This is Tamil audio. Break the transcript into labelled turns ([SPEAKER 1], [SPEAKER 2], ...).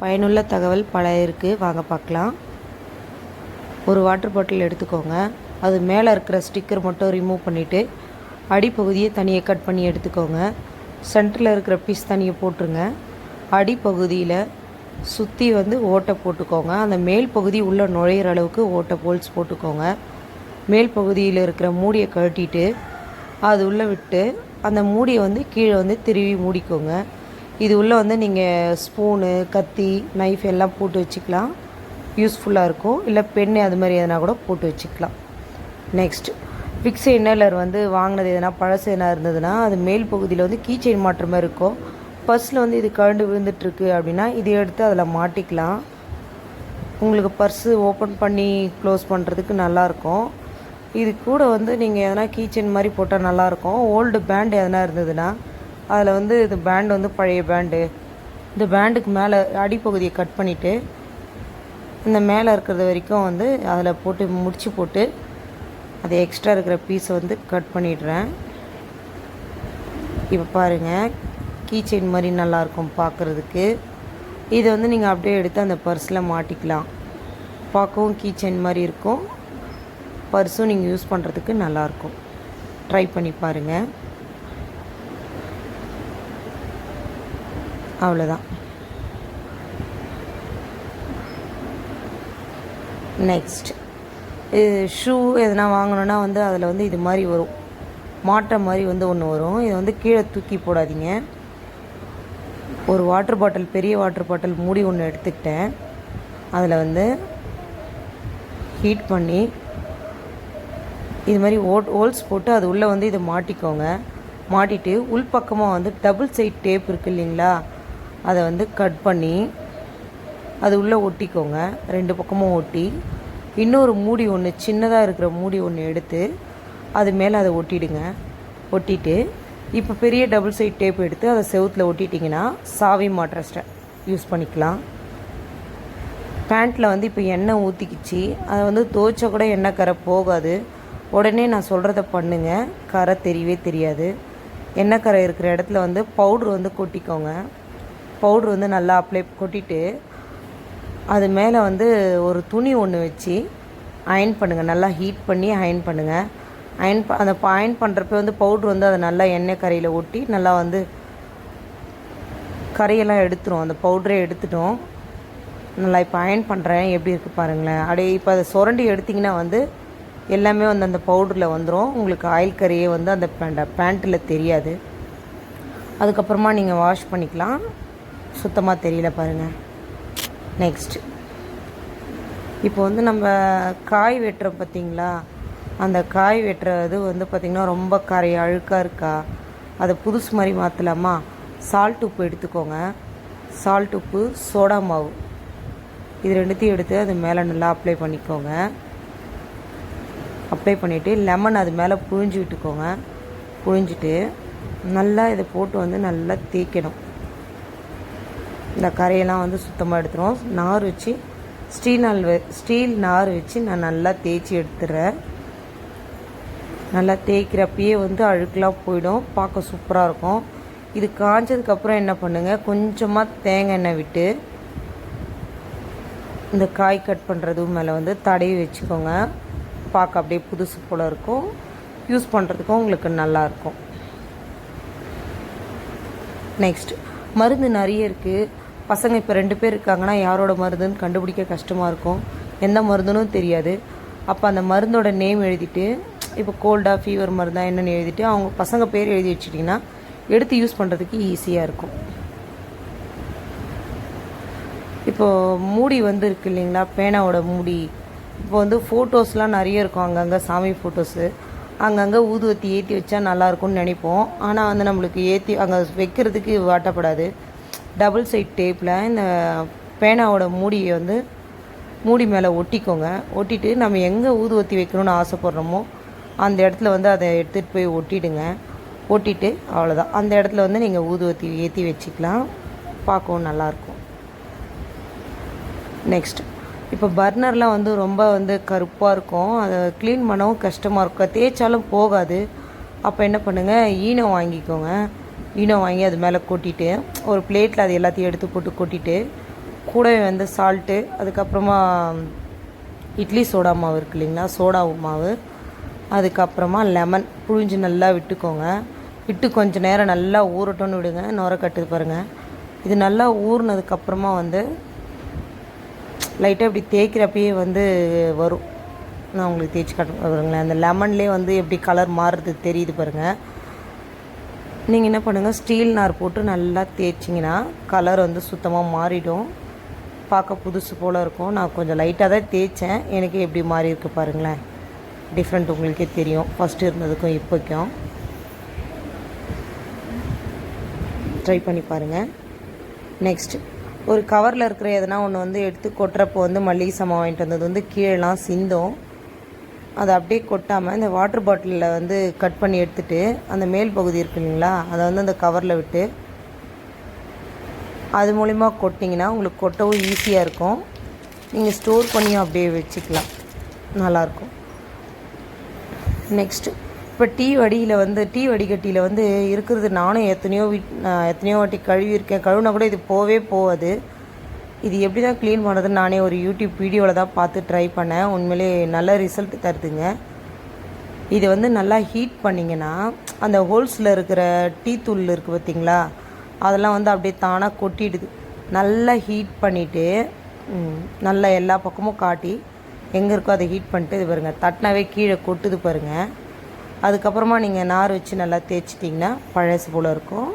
[SPEAKER 1] பயனுள்ள தகவல் பல இருக்குது வாங்க பார்க்கலாம் ஒரு வாட்டர் பாட்டில் எடுத்துக்கோங்க. அது மேலே இருக்கிற ஸ்டிக்கர் மட்டும் ரிமூவ் பண்ணிவிட்டு அடிப்பகுதியை தனியாக கட் பண்ணி எடுத்துக்கோங்க. சென்டரில் இருக்கிற பீஸ் தனியாக போட்டுருங்க. அடிப்பகுதியில் சுற்றி வந்து ஓட்டை போட்டுக்கோங்க. அந்த மேல் பகுதி உள்ளே நுழையிற அளவுக்கு ஓட்டை போல்ஸ் போட்டுக்கோங்க. மேல் பகுதியில் இருக்கிற மூடியை கழட்டிட்டு அது உள்ளே விட்டு அந்த மூடியை வந்து கீழே வந்து திருவி மூடிக்கோங்க. இது உள்ளே வந்து நீங்கள் ஸ்பூனு கத்தி நைஃப் எல்லாம் போட்டு வச்சுக்கலாம். யூஸ்ஃபுல்லாக இருக்கும். இல்லை பென்னு அது மாதிரி எதனா கூட போட்டு வச்சுக்கலாம். நெக்ஸ்ட் ஃபிக்ஸ் இன்னலர் வந்து வாங்கினது எதனா பழசு எதனா இருந்ததுன்னா அது மேல் பகுதியில் வந்து கீச்செயின் செயின் மாட்டுற மாதிரி இருக்கும். பர்ஸில் வந்து இது கழண்டு விழுந்துட்டுருக்கு அப்படின்னா இதை எடுத்து அதில் மாட்டிக்கலாம். உங்களுக்கு பர்ஸு ஓப்பன் பண்ணி க்ளோஸ் பண்ணுறதுக்கு நல்லாயிருக்கும் இது கூட வந்து நீங்கள் எதனா கீ மாதிரி போட்டால் நல்லாயிருக்கும் ஓல்டு பேண்ட் எதனா இருந்ததுன்னா அதில் வந்து இது பேண்ட் வந்து பழைய பேண்டு இந்த பேண்டுக்கு மேலே அடிப்பகுதியை கட் பண்ணிவிட்டு இந்த மேலே இருக்கிறது வரைக்கும் வந்து அதில் போட்டு முடிச்சு போட்டு அது எக்ஸ்ட்ரா இருக்கிற பீஸை வந்து கட் பண்ணிடுறேன். இப்போ பாருங்கள் கீ செயின் மாதிரி நல்லாயிருக்கும் பார்க்குறதுக்கு இதை வந்து நீங்கள் அப்படியே எடுத்து அந்த பர்ஸில் மாட்டிக்கலாம். பார்க்கவும் கீ செயின் மாதிரி இருக்கும். பர்ஸும் நீங்கள் யூஸ் பண்ணுறதுக்கு நல்லாயிருக்கும் ட்ரை பண்ணி பாருங்கள் அவ்வளோதான் நெக்ஸ்ட் இது ஷூ எதனா வாங்கணுன்னா வந்து அதில் வந்து இது மாதிரி வரும். மாட்டுற மாதிரி வந்து ஒன்று வரும். இதை வந்து கீழே தூக்கி போடாதீங்க. ஒரு வாட்டர் பாட்டில் பெரிய வாட்டர் பாட்டில் மூடி ஒன்று எடுத்துக்கிட்டேன். அதில் வந்து ஹீட் பண்ணி இது மாதிரி ஓட் ஹோல்ஸ் போட்டு அது உள்ளே வந்து இதை மாட்டிக்கோங்க. மாட்டிட்டு உள்பக்கமாக வந்து டபுள் சைட் டேப் இருக்குது இல்லைங்களா? அதை வந்து கட் பண்ணி அது உள்ளே ஒட்டிக்கோங்க. ரெண்டு பக்கமும் ஒட்டி இன்னொரு மூடி ஒன்று சின்னதாக இருக்கிற மூடி ஒன்று எடுத்து அது மேலே அதை ஒட்டிடுங்க. ஒட்டிட்டு இப்போ பெரிய டபுள் சைட் டேப் எடுத்து அதை செவுத்தில் ஒட்டிட்டிங்கன்னா சாவி மாட்டுற யூஸ் பண்ணிக்கலாம். பேண்ட்டில் வந்து இப்போ எண்ணெய் ஊற்றிக்கிச்சு அதை வந்து துவைச்சா கூட எண்ணெய் கரை போகாது. உடனே நான் சொல்கிறத பண்ணுங்கள் கரை தெரியவே தெரியாது. எண்ணெய் கரை இருக்கிற இடத்துல வந்து பவுட்ரு வந்து கொட்டிக்கோங்க. பவுட்ரு வந்து நல்லா அப்ளை கொட்டிட்டு அது மேலே வந்து ஒரு துணி ஒன்று வச்சு அயன் பண்ணுங்கள் நல்லா ஹீட் பண்ணி அயன் பண்ணுங்கள் அயன் ப அந்த அயன் பண்ணுறப்ப வந்து பவுட்ரு வந்து அதை நல்லா எண்ணெய் கரையில் ஒட்டி நல்லா வந்து கரையெல்லாம் எடுத்துரும். அந்த பவுட்ரே எடுத்துட்டோம். நல்லா இப்போ அயன் பண்ணுறேன் எப்படி இருக்குது பாருங்களேன். அப்படியே இப்போ அதை சுரண்டி எடுத்திங்கன்னா வந்து எல்லாமே வந்து அந்த பவுடரில் வந்துடும் உங்களுக்கு ஆயில் கறியே வந்து அந்த பேண்ட பேண்ட்டில் தெரியாது. அதுக்கப்புறமா நீங்கள் வாஷ் பண்ணிக்கலாம். சுத்தமாக தெரியல பாருங்கள் நெக்ஸ்ட் இப்போ வந்து நம்ம காய் வெட்டுறோம் பார்த்தீங்களா அந்த காய் வெட்டுறது வந்து பார்த்திங்கன்னா ரொம்ப கரை அழுக்காக இருக்கா? அதை புதுசு மாதிரி மாற்றலாமா சால்ட் உப்பு எடுத்துக்கோங்க. சால்ட் உப்பு சோடா மாவு. இது ரெண்டுத்தையும் எடுத்து அது மேலே நல்லா அப்ளை பண்ணிக்கோங்க. அப்ளை பண்ணிவிட்டு லெமன் அது மேலே புழிஞ்சு விட்டுக்கோங்க. புழிஞ்சிட்டு நல்லா இதை போட்டு வந்து நல்லா தேய்க்கணும். இந்த கரையெல்லாம் வந்து சுத்தமாக எடுத்துரும் நார் வச்சு ஸ்டீல் நாள் ஸ்டீல் நார் வச்சு நான் நல்லா தேய்ச்சி எடுத்துடுறேன் நல்லா தேய்க்கிறப்பயே வந்து அழுக்கெலாம் போயிடும். பார்க்க சூப்பராக இருக்கும். இது காஞ்சதுக்கப்புறம் என்ன பண்ணுங்கள் கொஞ்சமாக தேங்காய் எண்ணெய் விட்டு இந்த காய் கட் பண்ணுறதும் மேலே வந்து தடவி வச்சுக்கோங்க. பார்க்க அப்படியே புதுசு போல் இருக்கும். யூஸ் பண்ணுறதுக்கும் உங்களுக்கு நல்லாயிருக்கும் நெக்ஸ்ட் மருந்து நிறைய இருக்குது பசங்க இப்போ ரெண்டு பேர் இருக்காங்கன்னா யாரோட மருந்துன்னு கண்டுபிடிக்க கஷ்டமாக இருக்கும். எந்த மருந்துனும் தெரியாது. அப்போ அந்த மருந்தோட நேம் எழுதிட்டு இப்போ கோல்டா ஃபீவர் மருந்தா என்னென்னு எழுதிட்டு அவங்க பசங்க பேர் எழுதி வச்சிட்டிங்கன்னா எடுத்து யூஸ் பண்ணுறதுக்கு ஈஸியாக இருக்கும். இப்போது மூடி வந்து இருக்கு இல்லைங்களா? பேனாவோட மூடி. இப்போ வந்து ஃபோட்டோஸ்லாம் நிறைய இருக்கும் அங்கங்கே சாமி ஃபோட்டோஸு அங்கங்கே ஊதுவத்தி ஏற்றி வச்சா நல்லாயிருக்கும்னு நினைப்போம். ஆனால் வந்து நம்மளுக்கு ஏற்றி அங்கே வைக்கிறதுக்கு வாட்டப்படாது. டபுள் சைட் டேப்பில் இந்த பேனாவோட மூடியை வந்து மூடி மேலே ஒட்டிக்கோங்க. ஒட்டிட்டு நம்ம எங்கே ஊதுவத்தி வைக்கணும்னு ஆசைப்பட்றோமோ அந்த இடத்துல வந்து அதை எடுத்துகிட்டு போய் ஒட்டிடுங்க. ஒட்டிட்டு அவ்வளோதான் அந்த இடத்துல வந்து நீங்கள் ஊதுவத்தி ஏற்றி வச்சுக்கலாம். பார்க்கவும் நல்லாயிருக்கும். நெக்ஸ்ட் இப்போ பர்னர்லாம் வந்து ரொம்ப வந்து கருப்பாக இருக்கும். அதை க்ளீன் பண்ணவும் கஷ்டமாக இருக்கும். தேய்ச்சாலும் போகாது. அப்போ என்ன பண்ணுங்கள் ஈனம் வாங்கிக்கோங்க. ஈனோ வாங்கி அது மேலே கொட்டிட்டு ஒரு பிளேட்டில் அது எல்லாத்தையும் எடுத்து போட்டு கொட்டிட்டு கூடவே வந்து சால்ட்டு அதுக்கப்புறமா இட்லி சோடா மாவு இருக்கு இல்லைங்களா? சோடா மாவு. அதுக்கப்புறமா லெமன் புழிஞ்சு நல்லா விட்டுக்கோங்க. விட்டு கொஞ்சம் நேரம் நல்லா ஊறட்டும்னு விடுங்க. நுர கட்டுது பாருங்கள் இது நல்லா ஊறினதுக்கப்புறமா வந்து லைட்டாக இப்படி தேய்க்கிறப்பயே வந்து வரும். நான் உங்களுக்கு தேய்ச்சி காட்டுறேன். வருங்களேன் அந்த லெமன்லேயே வந்து எப்படி கலர் மாறுறது தெரியுது பாருங்கள் நீங்கள் என்ன பண்ணுங்கள் ஸ்டீல் நார் போட்டு நல்லா தேய்ச்சிங்கன்னா கலர் வந்து சுத்தமாக மாறிடும். பார்க்க புதுசு போல் இருக்கும். நான் கொஞ்சம் லைட்டாக தான் தேய்ச்சேன். எனக்கு எப்படி மாறி இருக்கு பாருங்களேன். டிஃப்ரெண்ட் உங்களுக்கே தெரியும். ஃபஸ்ட்டு இருந்ததுக்கும் இப்போக்கும். ட்ரை பண்ணி பாருங்கள் நெக்ஸ்ட் ஒரு கவரில் இருக்கிற எதனா ஒன்று வந்து எடுத்து கொட்டுறப்போ வந்து மல்லிகை சாமான் வாங்கிட்டு வந்தது வந்து கீழெலாம் சிந்தும். அதை அப்படியே கொட்டாமல் இந்த வாட்டர் பாட்டிலில் வந்து கட் பண்ணி எடுத்துட்டு அந்த மேல் பகுதி இருக்கு இல்லைங்களா? அதை வந்து அந்த கவரில் விட்டு அது மூலிமா கொட்டிங்கன்னா உங்களுக்கு கொட்டவும் ஈஸியாக இருக்கும். நீங்கள் ஸ்டோர் பண்ணியும் அப்படியே வச்சுக்கலாம். நல்லாயிருக்கும். நெக்ஸ்ட்டு இப்போ டீ வடியில் வந்து டீ வடிகட்டியில் வந்து இருக்கிறது நானும் எத்தனையோ வீட் எத்தனையோ வாட்டி கழுவியிருக்கேன். கழுவினா கூட இது போவே போகாது. இது எப்படி தான் க்ளீன் பண்ணுறதுன்னு நானே ஒரு யூடியூப் வீடியோவில் தான் பார்த்து ட்ரை பண்ணேன். உண்மையிலே நல்ல ரிசல்ட் தருதுங்க. இது வந்து நல்லா ஹீட் பண்ணிங்கன்னா அந்த ஹோல்ஸில் இருக்கிற டீ தூள் இருக்குது பார்த்திங்களா? அதெல்லாம் வந்து அப்படியே தானாக கொட்டிடுது. நல்லா ஹீட் பண்ணிவிட்டு நல்லா எல்லா பக்கமும் காட்டி எங்கே இருக்கோ அதை ஹீட் பண்ணிட்டு இது பாருங்கள் தட்டினாவே கீழே கொட்டுது பாருங்கள் அதுக்கப்புறமா நீங்கள் நார் வச்சு நல்லா தேய்ச்சிட்டிங்கன்னா பழசு போல் இருக்கும்.